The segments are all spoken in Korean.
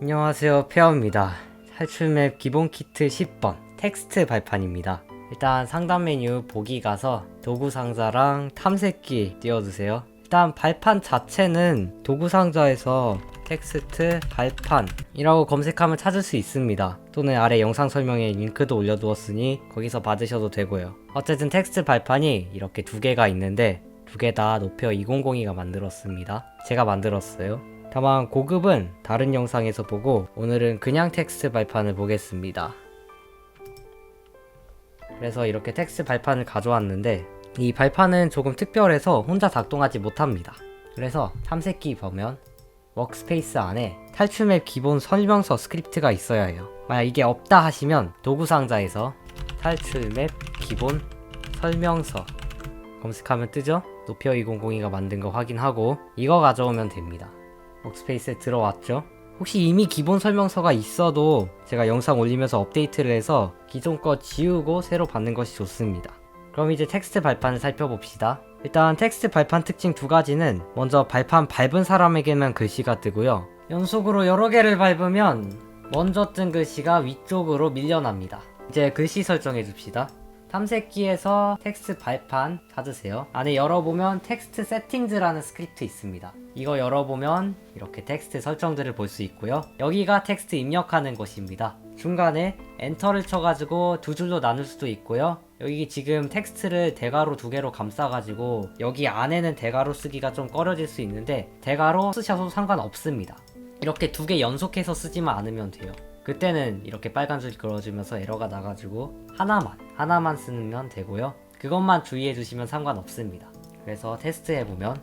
안녕하세요 페어입니다. 탈출맵 기본 키트 10번 텍스트 발판입니다. 일단 상단 메뉴 보기 가서 도구 상자랑 탐색기 띄워주세요. 일단 발판 자체는 도구 상자에서 텍스트 발판이라고 검색하면 찾을 수 있습니다. 또는 아래 영상 설명에 링크도 올려두었으니 거기서 받으셔도 되고요. 어쨌든 텍스트 발판이 이렇게 두 개가 있는데 두 개 다 노페어 2002가 만들었습니다. 제가 만들었어요 다만 고급은 다른 영상에서 보고 오늘은 그냥 텍스트 발판을 보겠습니다. 그래서 이렇게 텍스트 발판을 가져왔는데 이 발판은 조금 특별해서 혼자 작동하지 못합니다. 그래서 탐색기 보면 워크스페이스 안에 탈출맵 기본 설명서 스크립트가 있어야 해요. 만약 이게 없다 하시면 도구 상자에서 탈출맵 기본 설명서 검색하면 뜨죠? 노피어 2002가 만든 거 확인하고 이거 가져오면 됩니다. 워크스페이스에 들어왔죠. 혹시 이미 기본 설명서가 있어도 제가 영상 올리면서 업데이트를 해서 기존 거 지우고 새로 받는 것이 좋습니다. 그럼 이제 텍스트 발판을 살펴봅시다. 일단 텍스트 발판 특징 두 가지는 먼저 발판 밟은 사람에게만 글씨가 뜨고요. 연속으로 여러 개를 밟으면 먼저 뜬 글씨가 위쪽으로 밀려납니다. 이제 글씨 설정해 줍시다. 탐색기에서 텍스트 발판 찾으세요. 안에 열어보면 텍스트 세팅즈라는 스크립트 있습니다. 이거 열어보면 이렇게 텍스트 설정들을 볼 수 있고요. 여기가 텍스트 입력하는 곳입니다. 중간에 엔터를 쳐가지고 두 줄로 나눌 수도 있고요. 여기 지금 텍스트를 대괄호 두 개로 감싸가지고 여기 안에는 대괄호 쓰기가 좀 꺼려질 수 있는데 대괄호 쓰셔도 상관없습니다. 이렇게 두 개 연속해서 쓰지만 않으면 돼요. 그때는 이렇게 빨간 줄 그어주면서 에러가 나가지고 하나만 하나만 쓰면 되고요. 그것만 주의해 주시면 상관없습니다. 그래서 테스트해 보면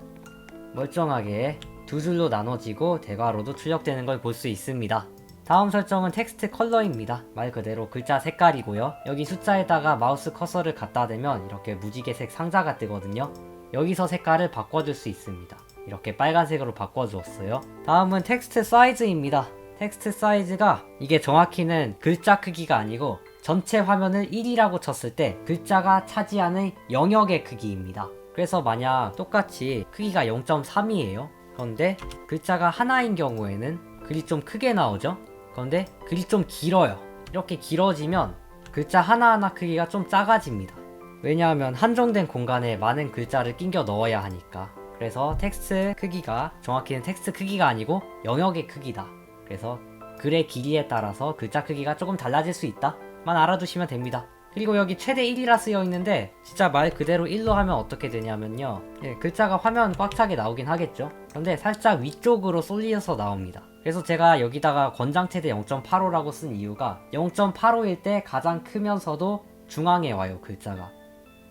멀쩡하게 두 줄로 나눠지고 대괄호도 출력되는 걸 볼 수 있습니다. 다음 설정은 텍스트 컬러입니다. 말 그대로 글자 색깔이고요. 여기 숫자에다가 마우스 커서를 갖다 대면 이렇게 무지개색 상자가 뜨거든요. 여기서 색깔을 바꿔줄 수 있습니다. 이렇게 빨간색으로 바꿔주었어요. 다음은 텍스트 사이즈입니다. 텍스트 사이즈가 이게 정확히는 글자 크기가 아니고 전체 화면을 1이라고 쳤을 때 글자가 차지하는 영역의 크기입니다. 그래서 만약 똑같이 크기가 0.3이에요. 그런데 글자가 하나인 경우에는 글이 좀 크게 나오죠? 그런데 글이 좀 길어요. 이렇게 길어지면 글자 하나하나 크기가 좀 작아집니다. 왜냐하면 한정된 공간에 많은 글자를 끼겨 넣어야 하니까. 그래서 텍스트 크기가 정확히는 텍스트 크기가 아니고 영역의 크기다. 그래서 글의 길이에 따라서 글자 크기가 조금 달라질 수 있다. 만 알아두시면 됩니다. 그리고 여기 최대 1이라 쓰여 있는데 진짜 말 그대로 1로 하면 어떻게 되냐면요. 예, 글자가 화면 꽉 차게 나오긴 하겠죠. 그런데 살짝 위쪽으로 쏠려서 나옵니다. 그래서 제가 여기다가 권장 최대 0.85라고 쓴 이유가 0.85일 때 가장 크면서도 중앙에 와요 글자가.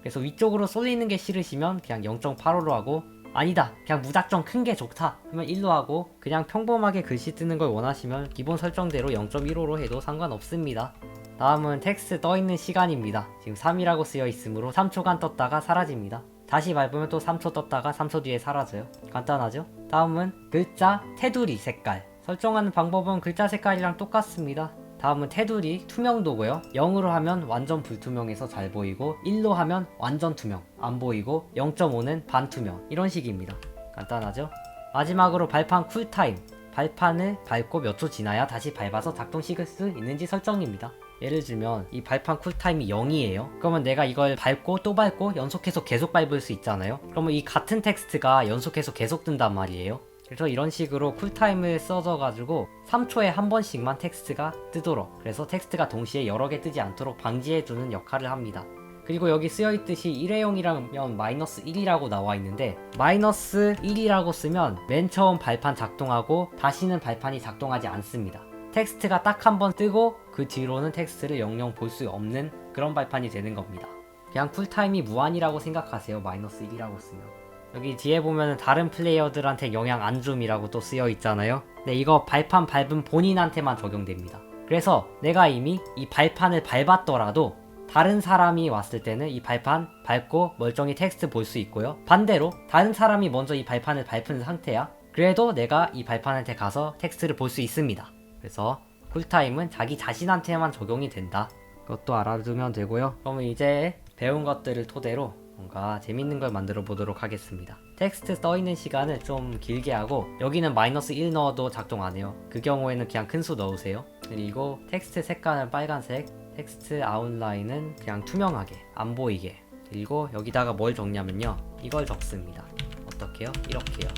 그래서 위쪽으로 쏠리는 게 싫으시면 그냥 0.85로 하고 아니다. 그냥 무작정 큰 게 좋다. 하면 1로 하고 그냥 평범하게 글씨 뜨는 걸 원하시면 기본 설정대로 0.15로 해도 상관없습니다. 다음은 텍스트 떠있는 시간입니다. 지금 3이라고 쓰여 있으므로 3초간 떴다가 사라집니다. 다시 밟으면 또 3초 떴다가 3초 뒤에 사라져요. 간단하죠? 다음은 글자 테두리 색깔. 설정하는 방법은 글자 색깔이랑 똑같습니다 다음은 테두리 투명도고요. 0으로 하면 완전 불투명해서 잘 보이고 1로 하면 완전 투명 안 보이고 0.5는 반투명 이런 식입니다. 간단하죠? 마지막으로 발판 쿨타임. 발판을 밟고 몇 초 지나야 다시 밟아서 작동시킬 수 있는지 설정입니다. 예를 들면 이 발판 쿨타임이 0이에요. 그러면 내가 이걸 밟고 또 밟고 연속해서 계속 밟을 수 있잖아요. 그러면 이 같은 텍스트가 연속해서 계속 뜬단 말이에요 그래서 이런 식으로 쿨타임을 써줘가지고 3초에 한 번씩만 텍스트가 뜨도록 그래서 텍스트가 동시에 여러 개 뜨지 않도록 방지해주는 역할을 합니다. 그리고 여기 쓰여있듯이 일회용이라면 마이너스 1이라고 나와 있는데 마이너스 1이라고 쓰면 맨 처음 발판 작동하고 다시는 발판이 작동하지 않습니다. 텍스트가 딱 한 번 뜨고 그 뒤로는 텍스트를 영영 볼 수 없는 그런 발판이 되는 겁니다. 그냥 쿨타임이 무한이라고 생각하세요. 마이너스 1이라고 쓰면. 여기 뒤에 보면은 다른 플레이어들한테 영향 안 줌이라고 또 쓰여 있잖아요. 네, 이거 발판 밟은 본인한테만 적용됩니다. 그래서 내가 이미 이 발판을 밟았더라도 다른 사람이 왔을 때는 이 발판 밟고 멀쩡히 텍스트 볼 수 있고요. 반대로 다른 사람이 먼저 이 발판을 밟은 상태야. 그래도 내가 이 발판한테 가서 텍스트를 볼 수 있습니다. 그래서 쿨타임은 자기 자신한테만 적용이 된다. 그것도 알아두면 되고요. 그러면 이제 배운 것들을 토대로 뭔가 재밌는 걸 만들어 보도록 하겠습니다. 텍스트 써있는 시간을 좀 길게 하고 여기는 마이너스 1 넣어도 작동 안 해요. 그 경우에는 그냥 큰 수 넣으세요. 그리고 텍스트 색깔은 빨간색 텍스트 아웃라인은 그냥 투명하게 안 보이게. 그리고 여기다가 뭘 적냐면요. 이걸 적습니다. 어떻게요? 이렇게요.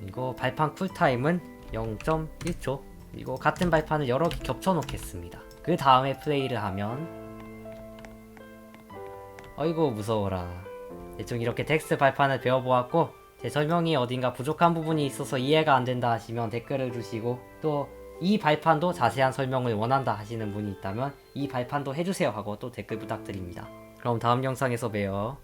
그리고 발판 쿨타임은 0.1초. 그리고 같은 발판을 여러 개 겹쳐 놓겠습니다. 그 다음에 플레이를 하면 어이구 무서워라 대충 이렇게 텍스트 발판을 배워보았고 제 설명이 어딘가 부족한 부분이 있어서 이해가 안 된다 하시면 댓글을 주시고 또 이 발판도 자세한 설명을 원한다 하시는 분이 있다면 이 발판도 해주세요 하고 또 댓글 부탁드립니다. 그럼 다음 영상에서 봬요.